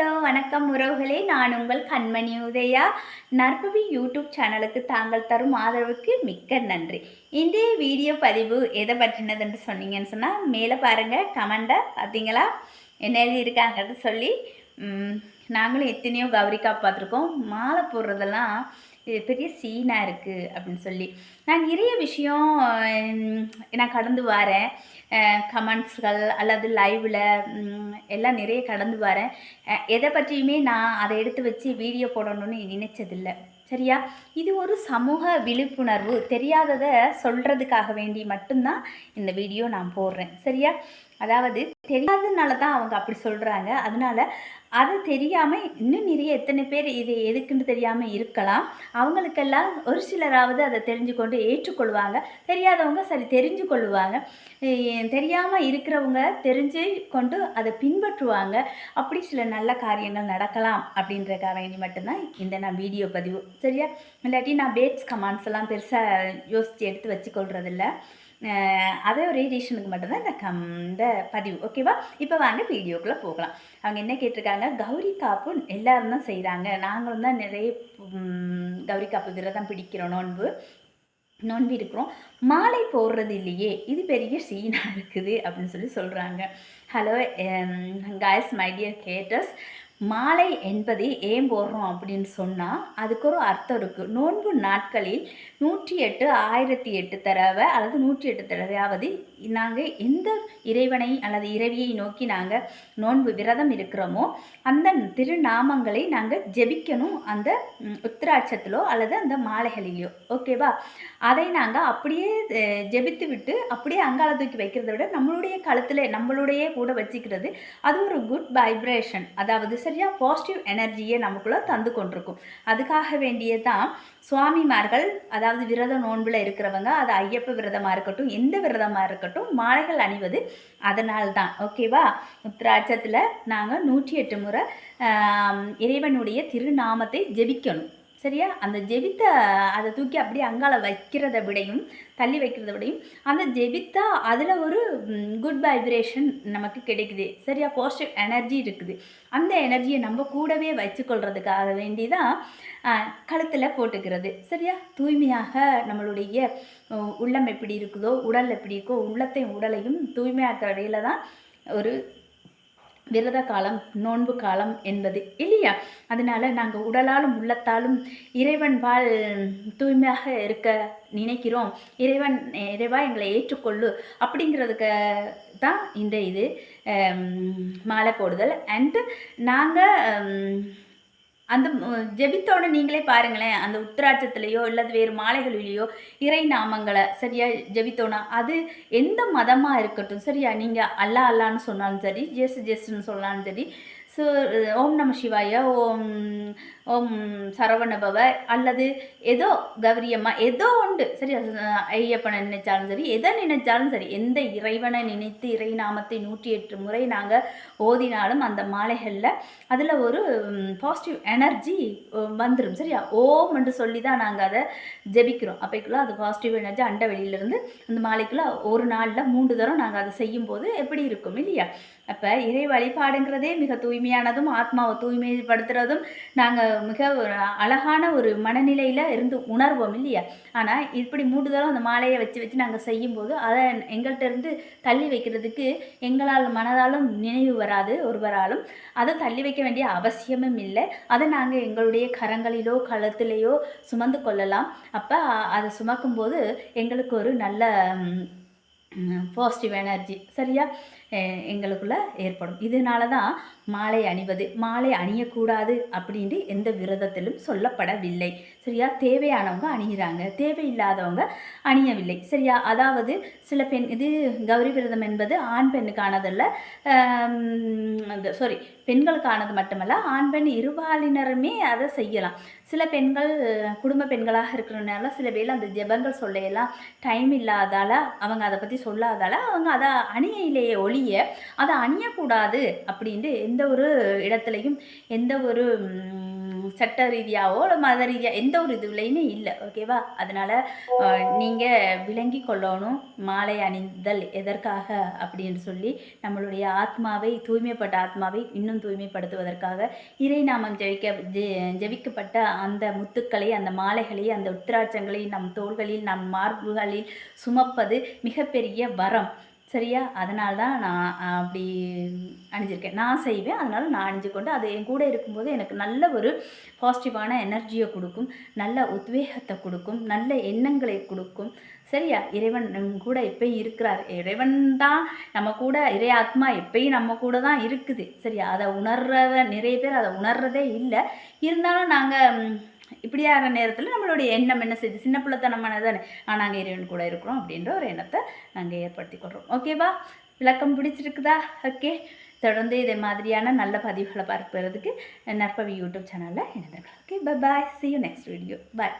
Hello வணக்கம் உறவுகளே. நான் உங்கள் கண்மணி உதயா. நற்பவி யூடியூப் சேனலுக்கு தாங்கள் தரும் ஆதரவுக்கு மிக்க நன்றி. இன்றைய வீடியோ பதிவு எதை பற்றினதுன்னு சொன்னீங்கன்னு சொன்னால் மேலே பாருங்கள் கமெண்டை பார்த்தீங்களா? என்ன எழுதியிருக்காங்கன்னு சொல்லி நாங்களும் எத்தனையோ கௌரிக்கா பார்த்துருக்கோம் மாலை போடுறதெல்லாம் இது பெரிய சீனாக இருக்குது அப்படின்னு சொல்லி. நான் நிறைய விஷயம் நான் கடந்து வரேன். கமெண்ட்ஸ்கள் அல்லது லைவில் எல்லாம் நிறைய கடந்து வரேன். எதை பற்றியுமே நான் அதை எடுத்து வச்சு வீடியோ போடணும்னு நினச்சதில்லை. சரியா? இது ஒரு சமூக விழிப்புணர்வு. தெரியாததை சொல்கிறதுக்காக வேண்டி மட்டும்தான் இந்த வீடியோ நான் போடுறேன். சரியா? அதாவது தெரியாததுனால தான் அவங்க அப்படி சொல்கிறாங்க அதனால அது தெரியாமல் இன்னும் நிறைய எத்தனை பேர் இது எதுக்குன்னு தெரியாமல் இருக்கலாம். அவங்களுக்கெல்லாம் ஒரு சிலராவது அதை தெரிஞ்சு கொண்டு ஏற்றுக்கொள்வாங்க. தெரியாதவங்க சரி தெரிஞ்சு கொள்ளுவாங்க தெரியாமல் இருக்கிறவங்க தெரிஞ்சு கொண்டு அதை பின்பற்றுவாங்க. அப்படி சில நல்ல காரியங்கள் நடக்கலாம் அப்படின்றக்காக வேண்டி மட்டும்தான் இந்த நான் வீடியோ பதிவு. சரியா? இல்லாட்டி நான் பேட்ஸ் கமாண்ட்ஸ் எல்லாம் பெருசாக யோசித்து எடுத்து வச்சுக்கொள்றதில்ல. அதே ஒரு ரீசனுக்கு மட்டும்தான் இந்த கம் இந்த பதிவு ஓகேவா இப்போ வாங்க வீடியோக்குள்ளே போகலாம். அவங்க என்ன கேட்டிருக்காங்க? கௌரி காப்பு எல்லோரும் தான் செய்கிறாங்க நாங்களும் தான் நிறைய கௌரி காப்பு விரதம் பிடிக்கிறோம் நோன்பு நோன்பு இருக்கிறோம். மாலை போடுறது இல்லையே இது பெரிய சீனாக இருக்குது அப்படின்னு சொல்லி சொல்கிறாங்க ஹலோ காய்ஸ் மை டியர் கேட்டர்ஸ் மாலை என்பது ஏன் போடுறோம் அப்படின்னு சொன்னால் அதுக்கு ஒரு அர்த்தம் இருக்குது நோன்பு நாட்களில் நூற்றி எட்டு ஆயிரத்தி எட்டு தடவை அல்லது நூற்றி எட்டு தடவையாவது நாங்கள் எந்த இறைவனை அல்லது இறைவியை நோக்கி நாங்கள் நோன்பு விரதம் இருக்கிறோமோ அந்த திருநாமங்களை நாங்கள் ஜெபிக்கணும் அந்த உத்திராட்சத்திலோ அல்லது அந்த மாலைகளிலோ. ஓகேவா அதை நாங்கள் அப்படியே ஜெபித்து விட்டு அப்படியே அங்கால தூக்கி வைக்கிறத விட நம்மளுடைய கழுத்தில் நம்மளுடைய கூட வச்சுக்கிறது. அது ஒரு குட் வைப்ரேஷன் அதாவது சரியாக பாசிட்டிவ் எனர்ஜியை நமக்குள்ளே தந்து கொண்டிருக்கும். அதுக்காக வேண்டியதான் சுவாமிமார்கள் அதாவது விரத நோன்பில் இருக்கிறவங்க அது ஐயப்ப விரதமாக இருக்கட்டும் எந்த விரதமாக இருக்கட்டும் மாலைகள் அணிவது அதனால் தான் ஓகேவா உத்திராட்சத்தில் நாங்கள் நூற்றி எட்டு முறை இறைவனுடைய திருநாமத்தை ஜெபிக்கணும். சரியா? அந்த ஜெபித்த அதை தூக்கி அப்படியே அங்கால வைக்கிறத விடையும் தள்ளி வைக்கிறத விடையும் அந்த ஜெபித்தா அதில் ஒரு குட் வைப்ரேஷன் நமக்கு கிடைக்குது. சரியா? பாசிட்டிவ் எனர்ஜி இருக்குது. அந்த எனர்ஜியை நம்ம கூடவே வச்சுக்கொள்றதுக்காக வேண்டி தான் கழுத்தில் போட்டுக்கிறது. சரியா? தூய்மையாக நம்மளுடைய உள்ளம் எப்படி இருக்குதோ உடல் எப்படி இருக்கோ உள்ளத்தையும் உடலையும் தூய்மையாக்குற வகையில் தான் ஒரு விரத காலம் நோன்பு காலம் என்பது இல்லையா? அதனால் நாங்கள் உடலாலும் உள்ளத்தாலும் இறைவன் வாழ் தூய்மையாக இருக்க நினைக்கிறோம். இறைவன் இறைவா எங்களை ஏற்றுக்கொள்ளு அப்படிங்கிறதுக்கு தான் இந்த இது மாலை போடுதல். அண்டு நாங்கள் அந்த ஜெபித்தோட நீங்களே பாருங்களேன் அந்த உத்திராட்சத்துலேயோ இல்லது வேறு மாலைகளிலேயோ இறை நாமங்களை சரியா ஜெபித்தோன்னா அது எந்த மதமாக இருக்கட்டும் சரியா? நீங்கள் அல்லா அல்லான்னு சொன்னாலும் சரி ஜேசு ஜேசுன்னு சொன்னாலும் சரி ஸோ ஓம் நம சிவாய ஓம் ஓம் சரவணபவ அல்லது ஏதோ கௌரியம்மா ஏதோ உண்டு. சரி அது, ஐயப்பனை நினைச்சாலும் சரி எதை நினைச்சாலும் சரி எந்த இறைவனை நினைத்து இறை நாமத்தை நூற்றி எட்டு முறை நாங்கள் ஓதினாலும் அந்த மாலைகளில் அதில் ஒரு பாசிட்டிவ் எனர்ஜி வந்துடும் சரியா? ஓம் என்று சொல்லி தான் நாங்கள் அதை ஜெபிக்கிறோம். அப்போக்குள்ளே அது பாசிட்டிவ் எனர்ஜி அண்ட வெளியிலேருந்து அந்த மாலைக்குள்ளே ஒரு நாளில் மூன்று தரம் நாங்கள் அதை செய்யும்போது எப்படி இருக்கும் இல்லையா? அப்போ இறை வழிபாடுங்கிறதே மிக தூய்மையானதும் ஆத்மாவை தூய்மைப்படுத்துறதும் நாங்கள் மிக ஒரு அழகான ஒரு மனநிலையில் இருந்து உணர்வோம் இல்லையா? ஆனால் இப்படி மூன்று தரம் அந்த மாலையை வச்சு வச்சு நாங்கள் செய்யும்போது அதை எங்கள்கிட்ட இருந்து தள்ளி வைக்கிறதுக்கு எங்களால் மனதாலும் நினைவு வராது ஒருவராலும். அதை தள்ளி வைக்க வேண்டிய அவசியமும் இல்லை. அதை நாங்கள் எங்களுடைய கரங்களிலோ கழுத்திலேயோ சுமந்து கொள்ளலாம். அப்போ அதை சுமக்கும்போது எங்களுக்கு ஒரு நல்ல பாசிட்டிவ் எனர்ஜி சரியா? எங்களுக்குள்ளே ஏற்படும். இதனால தான் மாலை அணிவது. மாலை அணியக்கூடாது அப்படின்ட்டு எந்த விரதத்திலும் சொல்லப்படவில்லை. சரியா? தேவையானவங்க அணிகிறாங்க. தேவையில்லாதவங்க அணியவில்லை. சரியா? அதாவது சில பெண் இது கௌரி விரதம் என்பது ஆண் பெண்ணுக்கானதல்ல. சாரி பெண்களுக்கானது மட்டுமல்ல ஆண் பெண் இருபாலினருமே அதை செய்யலாம். சில பெண்கள் குடும்ப பெண்களாக இருக்கிறனால சில பேர் அந்த ஜெபங்கள் சொல்லையெல்லாம் டைம் இல்லாதால அவங்க அதை பற்றி சொல்லாதால அவங்க அதை அணியிலேயே ஒழிய அதை அணியக்கூடாது அப்படின்ட்டு எந்த ஒரு இடத்துலையும் எந்த ஒரு சட்ட ரீதியாவோ இல்லை மத ரீதியாக எந்த ஒரு இதுலையுமே இல்லை ஓகேவா அதனால் நீங்கள் விளங்கி கொள்ளணும் மாலை அணிந்தல் எதற்காக அப்படின்னு சொல்லி நம்மளுடைய ஆத்மாவை தூய்மைப்பட்ட ஆத்மாவை இன்னும் தூய்மைப்படுத்துவதற்காக இறை நாமம் ஜெயிக்க ஜெ- ஜெபிக்கப்பட்ட அந்த முத்துக்களை அந்த மாலைகளை அந்த உத்திராட்சங்களை நம் தோள்களில் நம் மார்புகளில் சுமப்பது மிகப்பெரிய வரம். சரியா? அதனால தான் நான் அப்படி அணிஞ்சிருக்கேன். நான் செய்வேன். அதனால் நான் அணிஞ்சு கொண்டு அது என் கூட இருக்கும்போது எனக்கு நல்ல ஒரு பாசிட்டிவான எனர்ஜியை கொடுக்கும். நல்ல உத்வேகத்தை கொடுக்கும். நல்ல எண்ணங்களை கொடுக்கும். சரியா? இறைவன் கூட எப்பயும் இருக்கிறார். இறைவன் தான் நம்ம கூட இறை ஆத்மா எப்பயும் நம்ம கூட தான் இருக்குது. சரியா? அதை உணர்ற நிறைய பேர் அதை உணர்றதே இல்லை. இருந்தாலும் நாங்கள் இப்படியான நேரத்தில் நம்மளுடைய எண்ணம் என்ன செய்யுது? சின்ன பிள்ளைத்தனமான தானே ஆ நாங்கள் இறைவன் கூட இருக்கிறோம் அப்படின்ற ஒரு எண்ணத்தை நாங்கள் ஏற்படுத்தி கொள்கிறோம் ஓகேவா விளக்கம் பிடிச்சிருக்குதா? ஓகே தொடர்ந்து இதே மாதிரியான நல்ல பதிவுகளை பார்ப்பதற்கு நற்பவி யூடியூப் சேனலில் இணைந்துருக்கலாம் okay bye bye see you next video bye